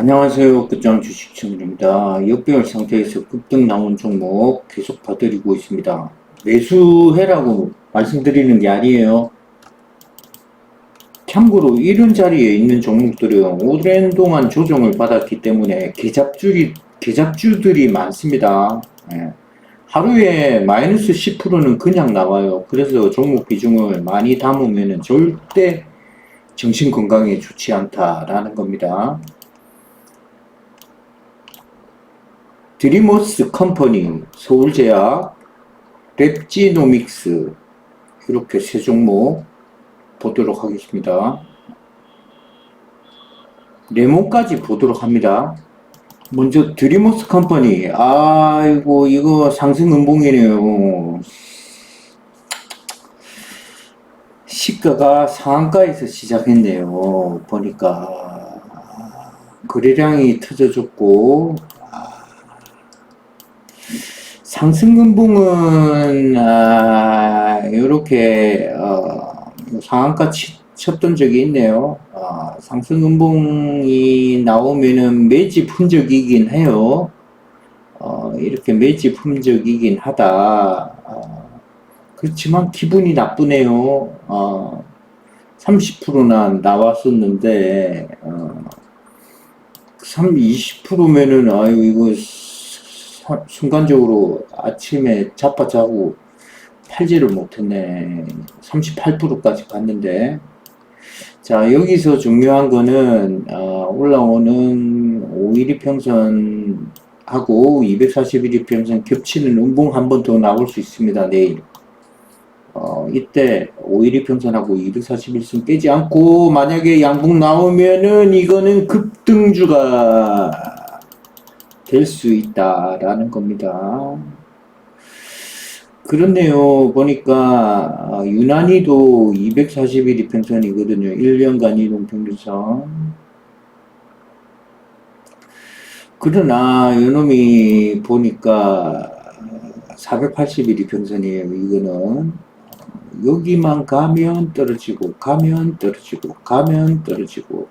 안녕하세요. 끝장 주식채널입니다. 역배열 상태에서 급등 나온 종목 계속 봐드리고 있습니다. 매수해라고 말씀드리는 게 아니에요. 참고로 이런 자리에 있는 종목들은 오랜 동안 조정을 받았기 때문에 개잡주리, 개잡주들이 많습니다. 예. 하루에 마이너스 10%는 그냥 나와요. 그래서 종목 비중을 많이 담으면 절대 정신 건강에 좋지 않다라는 겁니다. 드리머스 컴퍼니, 서울제약, 랩지노믹스 이렇게 세 종목 보도록 하겠습니다. 레몬까지 보도록 합니다. 먼저 드리머스 컴퍼니, 아이고 이거 상승 음봉이네요. 시가가 상한가에서 시작했네요. 보니까 거래량이 터져줬고 상승근봉은 아, 이렇게 어, 상한가 치, 쳤던 적이 있네요. 아, 상승근봉이 나오면은 매집 흔적이긴 해요. 어, 이렇게 매집 흔적이긴 하다. 어, 그렇지만 기분이 나쁘네요. 어, 30%나 나왔었는데 어, 3, 20%면은 아유 이거 사- 순간적으로 아침에 자빠자고 팔지를 못했네. 38%까지 갔는데. 자, 여기서 중요한 거는, 어, 올라오는 5일이 평선하고 241일 평선 겹치는 음봉 한 번 더 나올 수 있습니다, 내일. 어, 이때 5일이 평선하고 241선 깨지 않고, 만약에 양봉 나오면은 이거는 급등주가 될 수 있다라는 겁니다. 그렇네요. 보니까 아, 유난히도 241이 평선이거든요. 1년간 이동 평균선. 그러나 요놈이 보니까 481이 평선이에요. 이거는 여기만 가면 떨어지고 가면 떨어지고 가면 떨어지고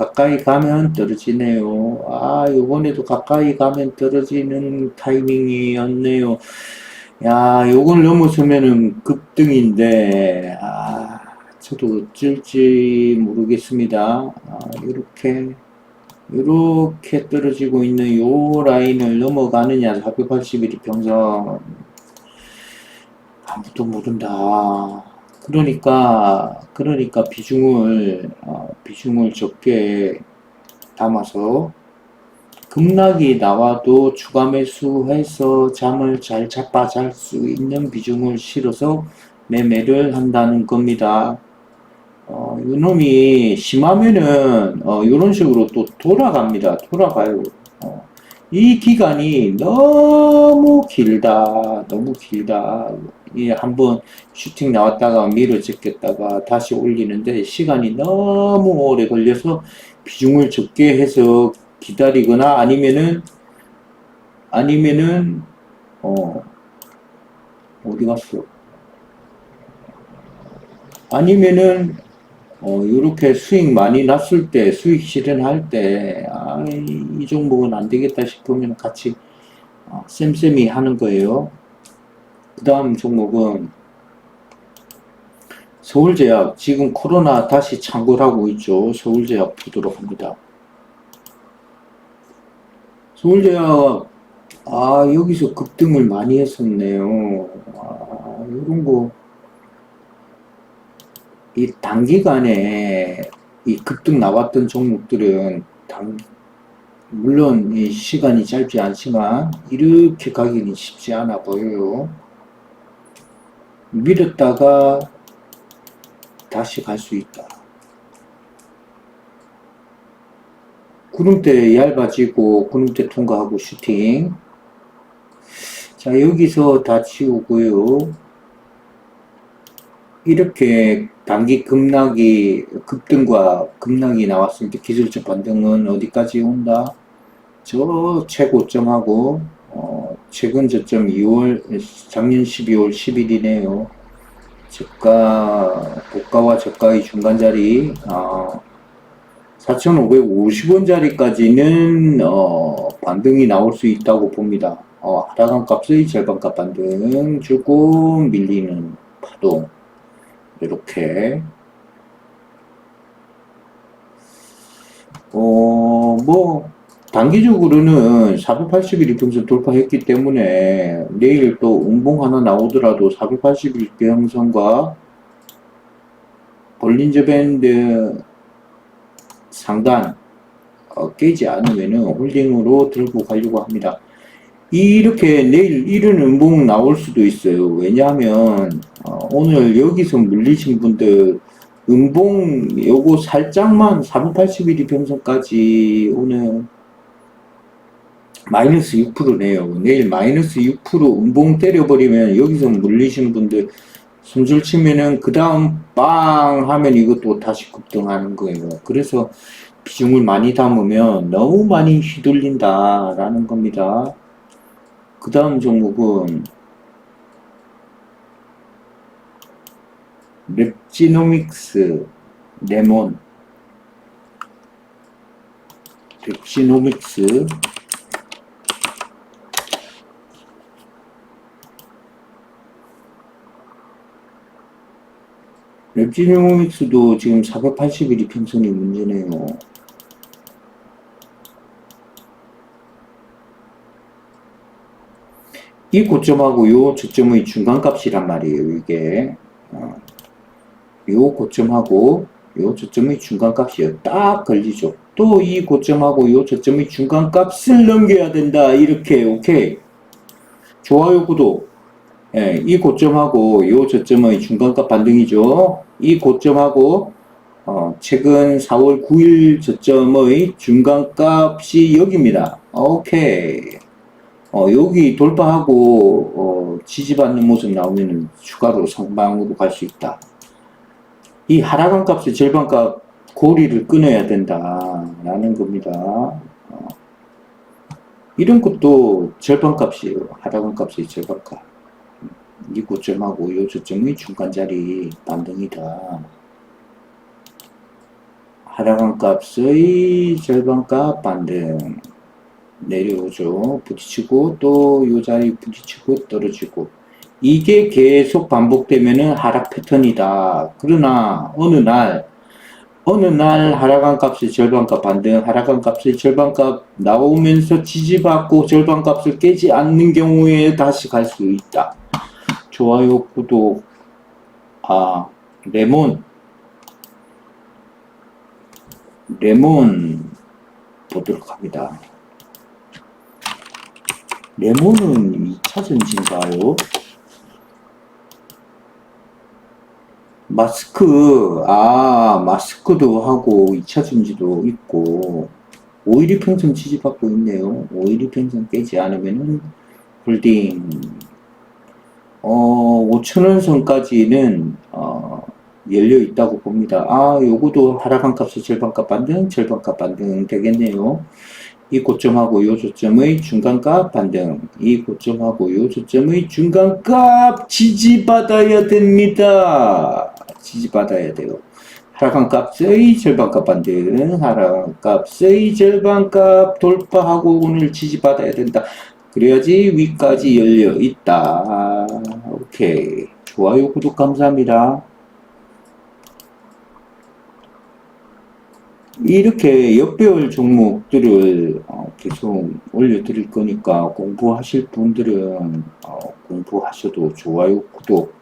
가까이 가면 떨어지네요. 아, 요번에도 가까이 가면 떨어지는 타이밍이었네요. 야, 요걸 넘어서면은 급등인데, 아, 저도 어쩔지 모르겠습니다. 아, 요렇게, 요렇게 떨어지고 있는 요 라인을 넘어가느냐, 481이 평선. 아무도 모른다. 그러니까, 그러니까 비중을, 어, 비중을 적게 담아서, 급락이 나와도 추가 매수해서 잠을 잘 자빠 잘수 있는 비중을 실어서 매매를 한다는 겁니다. 어, 이놈이 심하면은, 어, 이런 식으로 또 돌아갑니다. 돌아가요. 어, 이 기간이 너무 길다. 너무 길다. 이 한번 슈팅 나왔다가 밀어 제꼈다가 다시 올리는데 시간이 너무 오래 걸려서 비중을 적게 해서 기다리거나 아니면은 아니면은 어 어디 갔어? 아니면은 어 요렇게 수익 많이 났을 때 수익 실현할 때아이 종목은 안 되겠다 싶으면 같이 어, 쌤쌤이 하는 거예요. 그 다음 종목은 서울제약 지금 코로나 다시 창궐하고 있죠. 서울제약 보도록 합니다. 서울제약 아 여기서 급등을 많이 했었네요. 아 이런 거 이 단기간에 이 급등 나왔던 종목들은 단 물론 이 시간이 짧지 않지만 이렇게 가기는 쉽지 않아 보여요. 밀었다가 다시 갈 수 있다. 구름대 얇아지고 구름대 통과하고 슈팅. 자, 여기서 다 치우고요. 이렇게 단기 급락이, 급등과 급락이 나왔을 때 기술적 반등은 어디까지 온다? 저 최고점하고, 어, 최근 저점 2월, 작년 12월 10일이네요. 저가, 고가와 저가의 중간 자리, 어, 4,550원짜리까지는 어, 반등이 나올 수 있다고 봅니다. 어, 하락한 값의 절반값 반등 주고 밀리는 파동 이렇게 어, 뭐 단기적으로는 480일 이평선 돌파했기 때문에 내일 또 운봉 하나 나오더라도 480일 이평선과 볼린저 밴드 상단 어, 깨지 않으면은 홀딩으로 들고 가려고 합니다. 이렇게 내일 이런 음봉 나올 수도 있어요. 왜냐하면 어, 오늘 여기서 물리신 분들 음봉 요거 살짝만 480일 이평선까지 오늘 마이너스 6%네요. 내일 마이너스 6% 음봉 때려버리면 여기서 물리신 분들 손절 치면은 그 다음 빵 하면 이것도 다시 급등하는 거예요. 그래서 비중을 많이 담으면 너무 많이 휘둘린다라는 겁니다. 그 다음 종목은 랩지노믹스 레몬 랩지노믹스 랩지노믹스도 지금 480일 이 평선이 문제네요. 이 고점하고 요 저점의 중간값이란 말이에요, 이게. 어, 요 고점하고 요 저점의 중간값이에요. 딱 걸리죠. 또 이 고점하고 요 저점의 중간값을 넘겨야 된다. 이렇게, 오케이. 좋아요, 구독. 예, 이 고점하고 요 저점의 중간값 반등이죠. 이 고점하고 어, 최근 4월 9일 저점의 중간값이 여기입니다. 오케이. 어, 여기 돌파하고 어, 지지받는 모습 나오면은 추가로 상방으로 갈 수 있다. 이 하락한 값의 절반값 고리를 끊어야 된다라는 겁니다. 어, 이런 것도 절반값이에요. 하락한 값의 절반값. 이 고점하고 이 저점의 중간 자리 반등이다. 하락한 값의 절반값 반등. 내려오죠. 부딪히고 또이 자리 부딪히고 떨어지고 이게 계속 반복되면은 하락 패턴이다. 그러나 어느 날 어느 날 하락한 값의 절반값 반등, 하락한 값의 절반값 나오면서 지지받고 절반값을 깨지 않는 경우에 다시 갈 수 있다. 좋아요, 구독, 아 레몬, 레몬 보도록 합니다. 레몬은 2차 전지인가요? 마스크, 아, 마스크도 하고 2차 전지도 있고, 오일이 평선 지지받고 있네요. 오일이 평선 깨지 않으면은 홀딩, 어, 5천원 선까지는, 어, 열려 있다고 봅니다. 아, 요거도 하락한 값의 절반값 반등, 절반값 반등 되겠네요. 이 고점하고 요 저점의 중간값 반등, 이 고점하고 요 저점의 중간값 지지받아야 됩니다. 지지받아야 돼요. 하락한 값의 절반값 반등, 하락한 값의 절반값 돌파하고 오늘 지지받아야 된다. 그래야지 위까지 열려 있다. 오케이. 좋아요, 구독 감사합니다. 이렇게 역배열 종목들을 어, 계속 올려드릴 거니까 공부하실 분들은 어, 공부하셔도 좋아요, 구독